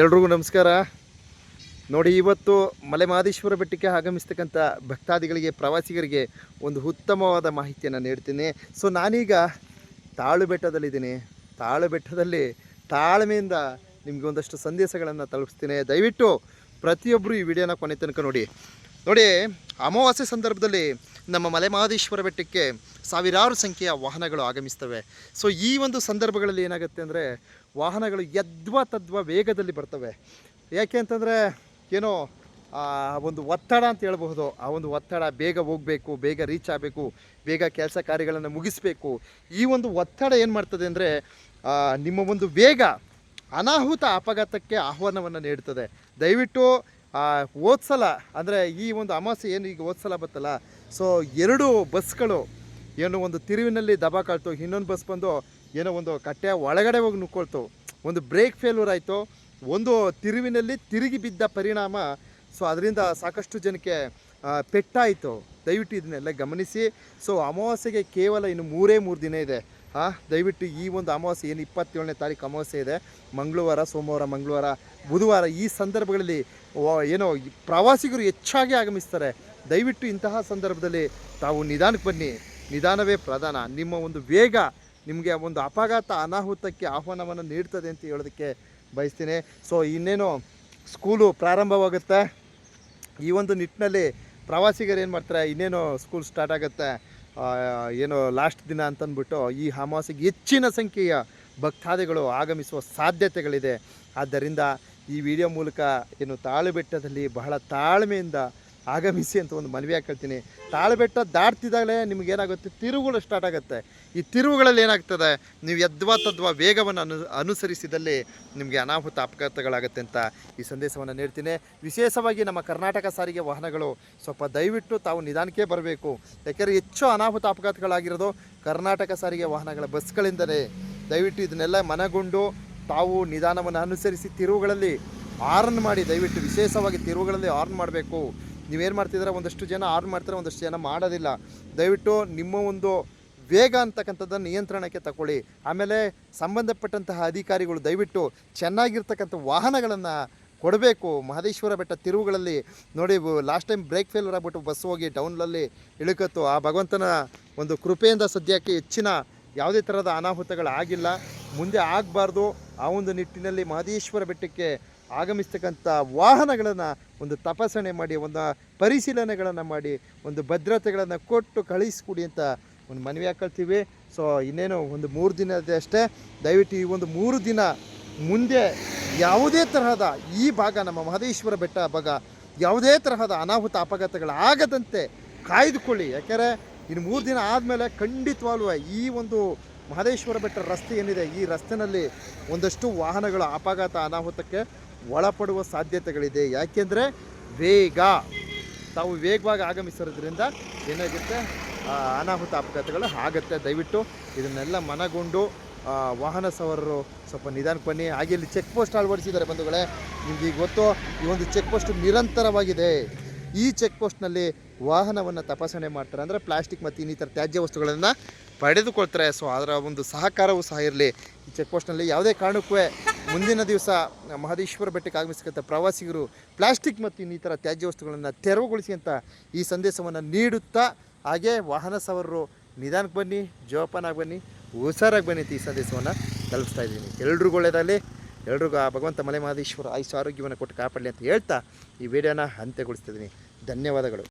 ಎಲ್ರಿಗೂ ನಮಸ್ಕಾರ. ನೋಡಿ, ಇವತ್ತು ಮಲೆ ಮಹದೇಶ್ವರ ಬೆಟ್ಟಕ್ಕೆ ಆಗಮಿಸ್ತಕ್ಕಂಥ ಭಕ್ತಾದಿಗಳಿಗೆ, ಪ್ರವಾಸಿಗರಿಗೆ ಒಂದು ಉತ್ತಮವಾದ ಮಾಹಿತಿಯನ್ನು ನೀಡ್ತೀನಿ. ಸೊ ನಾನೀಗ ತಾಳು ಬೆಟ್ಟದಲ್ಲಿದ್ದೀನಿ. ತಾಳು ಬೆಟ್ಟದಲ್ಲಿ ತಾಳ್ಮೆಯಿಂದ ನಿಮಗೆ ಒಂದಷ್ಟು ಸಂದೇಶಗಳನ್ನು ತಲುಪಿಸ್ತೀನಿ. ದಯವಿಟ್ಟು ಪ್ರತಿಯೊಬ್ಬರು ಈ ವಿಡಿಯೋನ ಕೊನೆ ತನಕ ನೋಡಿ. ನೋಡಿ, ಅಮಾವಾಸ್ಯೆ ಸಂದರ್ಭದಲ್ಲಿ ನಮ್ಮ ಮಲೆ ಮಹದೇಶ್ವರ ಬೆಟ್ಟಕ್ಕೆ ಸಾವಿರಾರು ಸಂಖ್ಯೆಯ ವಾಹನಗಳು ಆಗಮಿಸ್ತವೆ. ಸೊ ಈ ಒಂದು ಸಂದರ್ಭಗಳಲ್ಲಿ ಏನಾಗುತ್ತೆ ಅಂದರೆ ವಾಹನಗಳು ಯದ್ವ ತದ್ವ ವೇಗದಲ್ಲಿ ಬರ್ತವೆ. ಯಾಕೆ ಅಂತಂದರೆ, ಏನೋ, ಆ, ಒಂದು ಒತ್ತಡ ಅಂತ ಹೇಳಬಹುದು. ಆ ಒಂದು ಒತ್ತಡ ಬೇಗ ಹೋಗಬೇಕು, ಬೇಗ ರೀಚ್ ಆಗಬೇಕು, ಬೇಗ ಕೆಲಸ ಕಾರ್ಯಗಳನ್ನು ಮುಗಿಸ್ಬೇಕು. ಈ ಒಂದು ಒತ್ತಡ ಏನು ಮಾಡ್ತದೆ ಅಂದರೆ ನಿಮ್ಮ ಒಂದು ವೇಗ ಅನಾಹುತ ಅಪಘಾತಕ್ಕೆ ಆಹ್ವಾನವನ್ನು ನೀಡ್ತದೆ. ದಯವಿಟ್ಟು ಓದ್ಸಲ ಅಂದರೆ ಈ ಒಂದು ಅಮಾಸೆ ಏನು ಈಗ ಓದ್ಸಲ ಬತ್ತಲ್ಲ, ಸೊ, ಎರಡು ಬಸ್ಗಳು, ಏನು ಒಂದು ತಿರುವಿನಲ್ಲಿ ದಬಾಕಾಳ್ತು, ಇನ್ನೊಂದು ಬಸ್ ಬಂದು ಏನೋ ಒಂದು ಕಟ್ಟೆ ಒಳಗಡೆ ಹೋಗಿ ನುಕ್ಕೊಳ್ತು ಒಂದು ಬ್ರೇಕ್ ಫೇಲ್ಯೂರ್ ಆಯಿತು, ಒಂದು ತಿರುವಿನಲ್ಲಿ ತಿರುಗಿ ಬಿದ್ದ ಪರಿಣಾಮ. ಸೊ ಅದರಿಂದ ಸಾಕಷ್ಟು ಜನಕ್ಕೆ ಪೆಟ್ಟಾಯಿತು. ದಯವಿಟ್ಟು ಇದನ್ನೆಲ್ಲ ಗಮನಿಸಿ. ಸೊ ಅಮಾವಾಸ್ಯೆಗೆ ಕೇವಲ ಇನ್ನು ಮೂರೇ ಮೂರು ದಿನ ಇದೆ. ಹಾಂ ದಯವಿಟ್ಟು ಈ ಒಂದು ಅಮಾವಾಸ್ಯೆ, ಏನು ಇಪ್ಪತ್ತೇಳನೇ ತಾರೀಕು ಅಮಾವಾಸ್ಯೆ ಇದೆ. ಮಂಗಳವಾರ, ಸೋಮವಾರ, ಮಂಗಳವಾರ, ಬುಧವಾರ ಈ ಸಂದರ್ಭಗಳಲ್ಲಿ ಏನೋ ಪ್ರವಾಸಿಗರು ಹೆಚ್ಚಾಗಿ ಆಗಮಿಸ್ತಾರೆ. ದಯವಿಟ್ಟು ಇಂತಹ ಸಂದರ್ಭದಲ್ಲಿ ತಾವು ನಿಧಾನಕ್ಕೆ ಬನ್ನಿ. ನಿಧಾನವೇ ಪ್ರಧಾನ. ನಿಮ್ಮ ಒಂದು ವೇಗ ನಿಮಗೆ ಒಂದು ಅಪಘಾತ ಅನಾಹುತಕ್ಕೆ ಆಹ್ವಾನವನ್ನು ನೀಡ್ತದೆ ಅಂತ ಹೇಳೋದಕ್ಕೆ ಬಯಸ್ತೀನಿ. ಸೊ ಇನ್ನೇನು ಸ್ಕೂಲು ಪ್ರಾರಂಭವಾಗುತ್ತೆ. ಈ ಒಂದು ನಿಟ್ಟಿನಲ್ಲಿ ಪ್ರವಾಸಿಗರು ಏನು ಮಾಡ್ತಾರೆ? ಇನ್ನೇನು ಸ್ಕೂಲ್ ಸ್ಟಾರ್ಟ್ ಆಗುತ್ತೆ? ಏನು ಲಾಸ್ಟ್ ದಿನ ಅಂತಂದ್ಬಿಟ್ಟು ಈ ಅಮಾವಾಸ್ಯೆಗೆ ಹೆಚ್ಚಿನ ಸಂಖ್ಯೆಯ ಭಕ್ತಾದಿಗಳು ಆಗಮಿಸುವ ಸಾಧ್ಯತೆಗಳಿದೆ. ಆದ್ದರಿಂದ ಈ ವಿಡಿಯೋ ಮೂಲಕ ಏನು ತಾಳುಬೆಟ್ಟದಲ್ಲಿ ಬಹಳ ತಾಳ್ಮೆಯಿಂದ ಆಗಮಿಸಿ ಅಂತ ಒಂದು ಮನವಿ ಹಾಕೊಳ್ತೀನಿ. ತಾಳಬೆಟ್ಟ ದಾಟ್ತಿದ್ದಾಗಲೇ ನಿಮಗೇನಾಗುತ್ತೆ? ತಿರುವುಗಳು ಸ್ಟಾರ್ಟ್ ಆಗುತ್ತೆ. ಈ ತಿರುವುಗಳಲ್ಲಿ ಏನಾಗ್ತದೆ? ನೀವು ಯದ್ವಾ ತದ್ವಾ ವೇಗವನ್ನು ಅನು, ಅನುಸರಿಸಿದಲ್ಲಿ ನಿಮಗೆ ಅನಾಹುತ ಅಪಘಾತಗಳಾಗುತ್ತೆ ಅಂತ ಈ ಸಂದೇಶವನ್ನು ನೀಡ್ತೀನಿ. ವಿಶೇಷವಾಗಿ ನಮ್ಮ ಕರ್ನಾಟಕ ಸಾರಿಗೆ ವಾಹನಗಳು ಸ್ವಲ್ಪ ದಯವಿಟ್ಟು ತಾವು ನಿಧಾನಕ್ಕೆ ಬರಬೇಕು. ಯಾಕೆಂದರೆ ಹೆಚ್ಚು ಅನಾಹುತ ಅಪಘಾತಗಳಾಗಿರೋದು ಕರ್ನಾಟಕ ಸಾರಿಗೆ ವಾಹನಗಳ ಬಸ್ಗಳಿಂದಲೇ. ದಯವಿಟ್ಟು ಇದನ್ನೆಲ್ಲ ಮನಗೊಂಡು ತಾವು ನಿಧಾನವನ್ನು ಅನುಸರಿಸಿ ತಿರುವುಗಳಲ್ಲಿ ಆರ್ನ್ ಮಾಡಿ ದಯವಿಟ್ಟು ವಿಶೇಷವಾಗಿ ತಿರುವುಗಳಲ್ಲಿ ಆರ್ನ್ ಮಾಡಬೇಕು. ನೀವೇನು ಮಾಡ್ತಿದ್ದೀರಾ? ಒಂದಷ್ಟು ಜನ ಆರ್ನ್ ಮಾಡ್ತಾರೆ, ಒಂದಷ್ಟು ಜನ ಮಾಡೋದಿಲ್ಲ. ದಯವಿಟ್ಟು ನಿಮ್ಮ ಒಂದು ವೇಗ ಅಂತಕ್ಕಂಥದ್ದನ್ನು ನಿಯಂತ್ರಣಕ್ಕೆ ತಗೊಳ್ಳಿ ಆಮೇಲೆ ಸಂಬಂಧಪಟ್ಟಂತಹ ಅಧಿಕಾರಿಗಳು ದಯವಿಟ್ಟು ಚೆನ್ನಾಗಿರ್ತಕ್ಕಂಥ ವಾಹನಗಳನ್ನು ಕೊಡಬೇಕು. ಮಹದೇಶ್ವರ ಬೆಟ್ಟ ತಿರುವುಗಳಲ್ಲಿ. ನೋಡಿ ಲಾಸ್ಟ್ ಟೈಮ್ ಬ್ರೇಕ್ ಫೇಲ್ಯೂರ್ ಆಗ್ಬಿಟ್ಟು ಬಸ್ ಹೋಗಿ ಡೌನ್ಲಲ್ಲಿ ಇಳುಕತ್ತು. ಆ ಭಗವಂತನ ಒಂದು ಕೃಪೆಯಿಂದ ಸದ್ಯಕ್ಕೆ ಹೆಚ್ಚಿನ ಯಾವುದೇ ಥರದ ಅನಾಹುತಗಳಾಗಿಲ್ಲ. ಮುಂದೆ ಆಗಬಾರ್ದು. ಆ ಒಂದು ನಿಟ್ಟಿನಲ್ಲಿ ಮಹದೇಶ್ವರ ಬೆಟ್ಟಕ್ಕೆ ಆಗಮಿಸ್ತಕ್ಕಂಥ ವಾಹನಗಳನ್ನು ಒಂದು ತಪಾಸಣೆ ಮಾಡಿ, ಒಂದು ಪರಿಶೀಲನೆಗಳನ್ನು ಮಾಡಿ, ಒಂದು ಭದ್ರತೆಗಳನ್ನು ಕೊಟ್ಟು ಕಳಿಸ್ಕೊಡಿ ಅಂತ ಒಂದು ಮನವಿ ಹಾಕೊಳ್ತೀವಿ. ಸೊ ಇನ್ನೇನು ಒಂದು ಮೂರು ದಿನ ಇದೆ ಅಷ್ಟೇ. ದಯವಿಟ್ಟು ಈ ಒಂದು ಮೂರು ದಿನ ಮುಂದೆ ಯಾವುದೇ ತರಹದ ಈ ಭಾಗ, ನಮ್ಮ ಮಹದೇಶ್ವರ ಬೆಟ್ಟ ಭಾಗ, ಯಾವುದೇ ತರಹದ ಅನಾಹುತ ಅಪಘಾತಗಳಾಗದಂತೆ ಕಾಯ್ದುಕೊಳ್ಳಿ. ಯಾಕೆಂದರೆ ಇನ್ನು ಮೂರು ದಿನ ಆದಮೇಲೆ ಖಂಡಿತವಾಗ್ಲೂ ಈ ಒಂದು ಮಹದೇಶ್ವರ ಬೆಟ್ಟ ರಸ್ತೆ ಏನಿದೆ, ಈ ರಸ್ತೆನಲ್ಲಿ ಒಂದಷ್ಟು ವಾಹನಗಳ ಅಪಘಾತ, ಅನಾಹುತಕ್ಕೆ ಒಳಪಡುವ ಸಾಧ್ಯತೆಗಳಿದೆ. ಯಾಕೆಂದರೆ ವೇಗ, ತಾವು ವೇಗವಾಗಿ ಆಗಮಿಸಿರೋದ್ರಿಂದ ಏನಾಗುತ್ತೆ? ಅನಾಹುತ ಅಪಘಾತಗಳು ಆಗುತ್ತೆ. ದಯವಿಟ್ಟು ಇದನ್ನೆಲ್ಲ ಮನಗೊಂಡು ವಾಹನ ಸವಾರರು ಸ್ವಲ್ಪ ನಿಧಾನಕ್ಕೆ ಬನ್ನಿ. ಹಾಗೆ ಇಲ್ಲಿ ಚೆಕ್ ಪೋಸ್ಟ್ ಅಳವಡಿಸಿದ್ದಾರೆ ಬಂಧುಗಳೇ. ನಿಮ್ಗೆ ಈಗ ಗೊತ್ತು, ಈ ಒಂದು ಚೆಕ್ ಪೋಸ್ಟ್ ನಿರಂತರವಾಗಿದೆ. ಈ ಚೆಕ್ ಪೋಸ್ಟ್ನಲ್ಲಿ ವಾಹನವನ್ನು ತಪಾಸಣೆ ಮಾಡ್ತಾರೆ. ಅಂದರೆ ಪ್ಲಾಸ್ಟಿಕ್ ಮತ್ತು ಇನ್ನಿತರ ತ್ಯಾಜ್ಯ ವಸ್ತುಗಳನ್ನು ಪಡೆದುಕೊಳ್ತಾರೆ. ಸೊ, ಅದರ ಒಂದು ಸಹಕಾರವೂ ಸಹ ಇರಲಿ. ಈ ಚೆಕ್ ಪೋಸ್ಟ್ನಲ್ಲಿ ಯಾವುದೇ ಕಾರಣಕ್ಕೂ ಮುಂದಿನ ದಿವಸ ಮಹದೇಶ್ವರ ಬೆಟ್ಟಕ್ಕೆ ಆಗಮಿಸತಕ್ಕಂಥ ಪ್ರವಾಸಿಗರು ಪ್ಲಾಸ್ಟಿಕ್ ಮತ್ತು ಇನ್ನಿತರ ತ್ಯಾಜ್ಯ ವಸ್ತುಗಳನ್ನು ತೆರವುಗೊಳಿಸಿ ಅಂತ ಈ ಸಂದೇಶವನ್ನು ನೀಡುತ್ತಾ, ಹಾಗೆ ವಾಹನ ಸವಾರರು ನಿಧಾನಕ್ಕೆ ಬನ್ನಿ, ಜೋಪಾನಾಗಿ ಬನ್ನಿ, ಹುಷಾರಾಗಿ ಬನ್ನಿ ಈ ಸಂದೇಶವನ್ನು ತಲುಪಿಸ್ತಾ ಇದ್ದೀನಿ. ಎಲ್ರಿಗೂ ಒಳ್ಳೆಯದಾಗಲಿ. ಎಲ್ರಿಗೂ ಆ ಭಗವಂತ ಮಲೆ ಮಹದೇಶ್ವರ ಆರೋಗ್ಯವನ್ನು ಕೊಟ್ಟು ಕಾಪಾಡಲಿ ಅಂತ ಹೇಳ್ತಾ ಈ ವಿಡಿಯೋನ ಅಂತ್ಯಗೊಳಿಸ್ತಿದ್ದೀನಿ. ಧನ್ಯವಾದಗಳು.